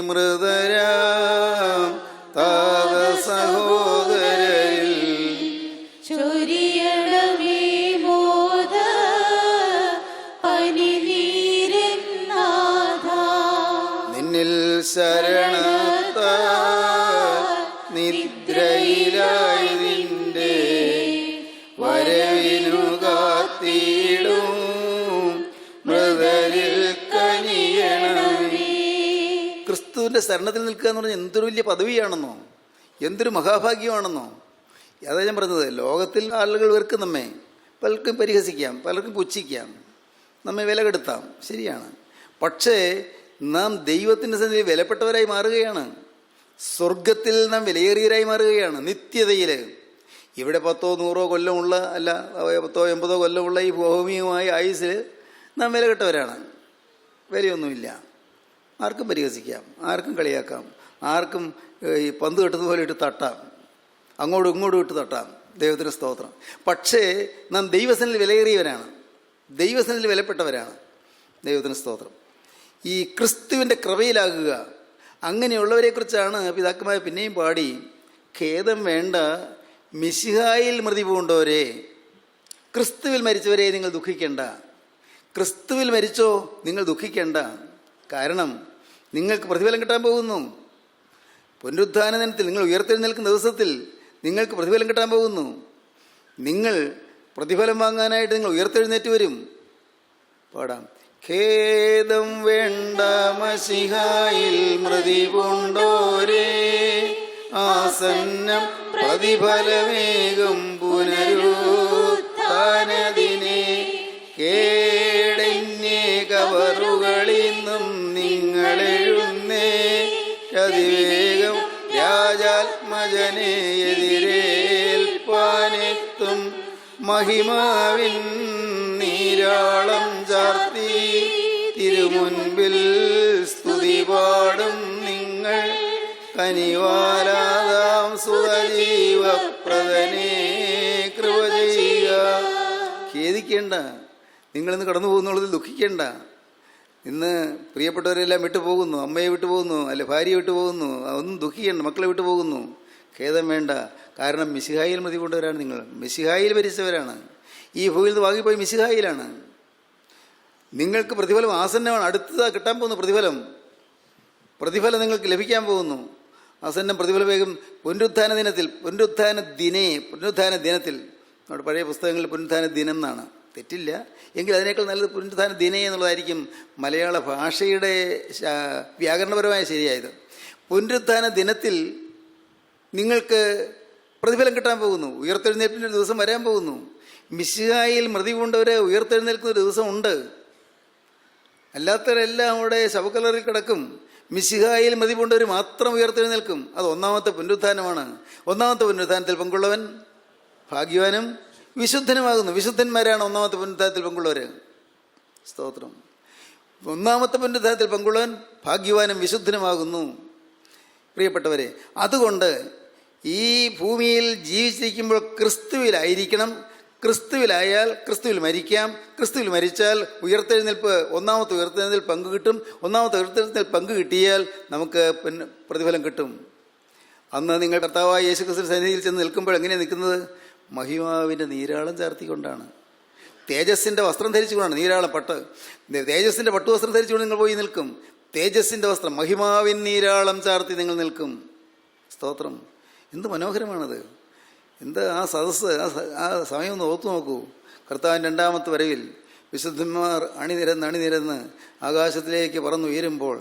മൃതരാം താത ക്രിസ്തുവിന്റെ ശരണത്തിൽ നിൽക്കുക എന്ന് പറഞ്ഞാൽ എന്തൊരു വലിയ പദവിയാണെന്നോ എന്തൊരു മഹാഭാഗ്യമാണെന്നോ. അതാ ഞാൻ പറഞ്ഞത് ലോകത്തിൽ ആളുകൾ വെറുക്കും നമ്മെ. പലർക്കും പരിഹസിക്കാം പലർക്കും പുച്ഛിക്കാം നമ്മെ വിലകെടുത്താം. ശരിയാണ്. പക്ഷേ നാം ദൈവത്തിന്റെ സന്നിധിയിൽ വിലപ്പെട്ടവരായി മാറുകയാണ്. സ്വർഗത്തിൽ നാം വിലയേറിയവരായി മാറുകയാണ് നിത്യതയിൽ. ഇവിടെ പത്തോ നൂറോ കൊല്ലമുള്ള അല്ല പത്തോ എൺപതോ കൊല്ലമുള്ള ഈ ഭൂമിയുമായ ആയുസിൽ നാം വിലകെട്ടവരാണ്. വിലയൊന്നുമില്ല. ആർക്കും പരിഹസിക്കാം ആർക്കും കളിയാക്കാം ആർക്കും ഈ പന്ത് കെട്ടതുപോലെ പോലെ ഇട്ട് തട്ടാം അങ്ങോട്ടും ഇങ്ങോട്ടും ഇട്ട് തട്ടാം. ദൈവത്തിന് സ്തോത്രം. പക്ഷേ നാം ദൈവസനിൽ വിലയേറിയവരാണ്. ദൈവസനിൽ വിലപ്പെട്ടവരാണ്. ദൈവത്തിന് സ്തോത്രം. ഈ ക്രിസ്തുവിന്റെ കൃപയിലാകുക അങ്ങനെയുള്ളവരെക്കുറിച്ചാണ് പിതാക്കന്മാർ പിന്നെയും പാടി ഖേദം വേണ്ട മിശിഹായിൽ മൃതി പൂണ്ടവരെ ക്രിസ്തുവിൽ മരിച്ചവരെ നിങ്ങൾ ദുഃഖിക്കേണ്ട ക്രിസ്തുവിൽ മരിച്ചോ നിങ്ങൾ ദുഃഖിക്കേണ്ട. കാരണം നിങ്ങൾക്ക് പ്രതിഫലം കിട്ടാൻ പോകുന്നു. പുനരുദ്ധാന ദിനത്തിൽ നിങ്ങൾ ഉയർത്തെഴുന്നേൽക്കുന്ന ദിവസത്തിൽ നിങ്ങൾക്ക് പ്രതിഫലം കിട്ടാൻ പോകുന്നു. നിങ്ങൾ പ്രതിഫലം വാങ്ങാനായിട്ട് നിങ്ങൾ ഉയർത്തെഴുന്നേറ്റ് വരും. പാടാം. ഖേദം വേണ്ട മസിഹായിൽ മൃതി കൊണ്ടോരേ. ആസന്നം പ്രതിഫലമേകും പുനരുത്ഥാനദിനെ മഹിമാവിൻ നീരാളം ചാർത്തി തിരുമുൻപിൽ സ്തുതി പാടും നിങ്ങൾ. കനിവാലാതാം സുഖജീവപ്രദനെ കൃപ ചെയ്യുക. ഖേദിക്കേണ്ട. നിങ്ങളിന്ന് കടന്നു പോകുന്നുള്ളതിൽ ദുഃഖിക്കേണ്ട. ഇന്ന് പ്രിയപ്പെട്ടവരെല്ലാം വിട്ടുപോകുന്നു അമ്മയെ വിട്ടുപോകുന്നു അല്ലെ ഭാര്യയെ വിട്ടുപോകുന്നു അതൊന്നും ദുഃഖിക്കേണ്ട. മക്കളെ വിട്ടുപോകുന്നു ഖേദം വേണ്ട. കാരണം മിസിഹായിൽ മതി കൊണ്ടവരാണ് നിങ്ങൾ. മിസിഹായിൽ ഭരിച്ചവരാണ് ഈ ഭൂമിയിൽ നിന്ന് വാങ്ങിപ്പോയി മിസിഹായിലാണ് നിങ്ങൾക്ക് പ്രതിഫലം ആസന്നമാണ്. അടുത്തതാ കിട്ടാൻ പോകുന്നു പ്രതിഫലം. പ്രതിഫലം നിങ്ങൾക്ക് ലഭിക്കാൻ പോകുന്നു. ആസന്നം പ്രതിഫല വേഗം പുനരുത്ഥാന ദിനത്തിൽ പുനരുത്ഥാന ദിനേ പുനരുത്ഥാന ദിനത്തിൽ. നമ്മുടെ പഴയ പുസ്തകങ്ങളിൽ പുനരുത്ഥാന ദിനം എന്നാണ്. തെറ്റില്ല. എങ്കിൽ അതിനേക്കാൾ നല്ലത് പുനരുത്ഥാന ദിനേ എന്നുള്ളതായിരിക്കും മലയാള ഭാഷയുടെ വ്യാകരണപരമായ ശരിയായത്. പുനരുത്ഥാന ദിനത്തിൽ നിങ്ങൾക്ക് പ്രതിഫലം കിട്ടാൻ പോകുന്നു. ഉയർത്തെഴുന്നേൽപ്പിന്റെ ഒരു ദിവസം വരാൻ പോകുന്നു. മിശിഹായിൽ മൃതി കൊണ്ടവരെ ഉയർത്തെഴുന്നേൽക്കുന്ന ഒരു ദിവസം ഉണ്ട്. അല്ലാത്തവരെല്ലാം അവിടെ ശവക്കലറിൽ കിടക്കും. മിശിഹായിൽ മതി കൊണ്ടവർ മാത്രം ഉയർത്തെഴുന്നേൽക്കും. അത് ഒന്നാമത്തെ പുനരുത്ഥാനമാണ്. ഒന്നാമത്തെ പുനരുത്ഥാനത്തിൽ പങ്കുള്ളവൻ ഭാഗ്യവാനും വിശുദ്ധനുമാകുന്നു. വിശുദ്ധന്മാരാണ് ഒന്നാമത്തെ പുനരുദ്ധാനത്തിൽ പങ്കുള്ളവർ സ്തോത്രം. ഒന്നാമത്തെ പുനരുദ്ധാനത്തിൽ പങ്കുള്ളവൻ ഭാഗ്യവാനും വിശുദ്ധനുമാകുന്നു. പ്രിയപ്പെട്ടവരെ അതുകൊണ്ട് ഈ ഭൂമിയിൽ ജീവിച്ചിരിക്കുമ്പോൾ ക്രിസ്തുവിലായിരിക്കണം. ക്രിസ്തുവിലായാൽ ക്രിസ്തുവിൽ മരിക്കാം. ക്രിസ്തുവിൽ മരിച്ചാൽ ഉയർത്തെഴുന്നേൽപ്പ് ഒന്നാമത്തെ ഉയർത്തെഴുന്നേൽപ്പ് പങ്ക് കിട്ടും. ഒന്നാമത്തെ ഉയർത്തെഴുന്നേൽപ്പ് പങ്ക് കിട്ടിയാൽ നമുക്ക് പിന്നെ പ്രതിഫലം കിട്ടും. അന്ന് നിങ്ങൾ കർത്താവായ യേശു ക്രിസ്തു സന്നിധിയിൽ ചെന്ന് നിൽക്കുമ്പോൾ എങ്ങനെയാണ് നിൽക്കുന്നത്? മഹിമാവിന്റെ നീരാളം ചാർത്തിക്കൊണ്ടാണ്. തേജസ്സിന്റെ വസ്ത്രം ധരിച്ചുകൊണ്ടാണ്. നീരാളം പട്ട്. തേജസ്സിന്റെ പട്ടുവസ്ത്രം ധരിച്ചുകൊണ്ട് നിങ്ങൾ പോയി നിൽക്കും. തേജസ്സിന്റെ വസ്ത്രം മഹിമാവിൻ നീരാളം ചാർത്തി നിങ്ങൾ നിൽക്കും. സ്തോത്രം. എന്ത് മനോഹരമാണത്. എന്ത് ആ സദസ്സ് ആ സമയം ഒന്ന് ഓർത്തു നോക്കൂ. കർത്താവിന്റെ രണ്ടാമത്തെ വരവിൽ വിശുദ്ധന്മാർ അണിനിരന്ന് അണിനിരന്ന് ആകാശത്തിലേക്ക് പറന്നു ഉയരുമ്പോൾ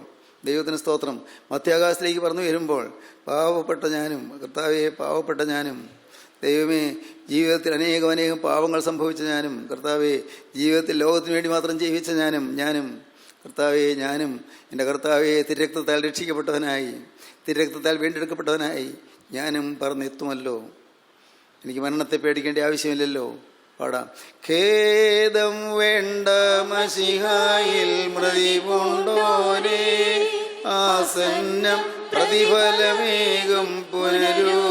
ദൈവത്തിന് സ്തോത്രം. മധ്യാകാശത്തിലേക്ക് പറന്നു ഉയരുമ്പോൾ പാവപ്പെട്ട ഞാനും കർത്താവെ പാവപ്പെട്ട ഞാനും ദൈവമേ ജീവിതത്തിൽ അനേകം അനേകം പാവങ്ങൾ സംഭവിച്ച ഞാനും കർത്താവെ ജീവിതത്തിൽ ലോകത്തിന് വേണ്ടി മാത്രം ജീവിച്ച ഞാനും ഞാനും കർത്താവെ ഞാനും എന്റെ കർത്താവെ തിരക്തത്താൽ രക്ഷിക്കപ്പെട്ടവനായി തിരക്തത്താൽ വീണ്ടെടുക്കപ്പെട്ടവനായി ഞാനും പറഞ്ഞെത്തുമല്ലോ എനിക്ക് മരണത്തെ പേടിക്കേണ്ട ആവശ്യമില്ലല്ലോ. പാടാം. ഖേദം വേണ്ട മഷിഹായിൽ മൃതി കൊണ്ടോരേ ആസന്നം പ്രതിഫലമേകും പുനരുത്ഥാനദിനെ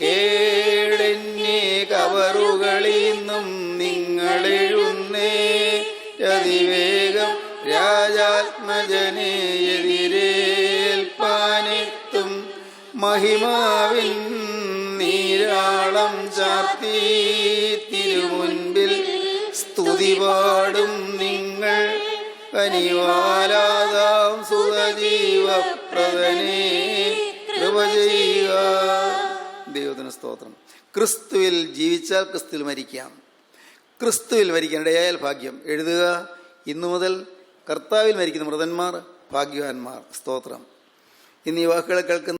കേടന്നെ കവറുകളിൽ മഹിമാവിൻ നീരാളം ചാർത്തി. തിരുമുൻപിൽ സ്തുതി പാടും നിങ്ങൾ. കനിവാലാതാം സുഖജീവപ്രദനെ കൃപ ചെയ്യുക. ദൈവത്തിന് സ്തോത്രം. ക്രിസ്തുവിൽ ജീവിച്ചാൽ ക്രിസ്തുവിൽ മരിക്കാം. ക്രിസ്തുവിൽ മരിക്കാൻ ഇടയായാൽ ഭാഗ്യം. എഴുതുക ഇന്നു മുതൽ കർത്താവിൽ മരിക്കുന്ന മൃതന്മാർ ഭാഗ്യവാന്മാർ. സ്തോത്രം. ഇന്ന് ഈ വാക്കുകളെ കേൾക്കുന്ന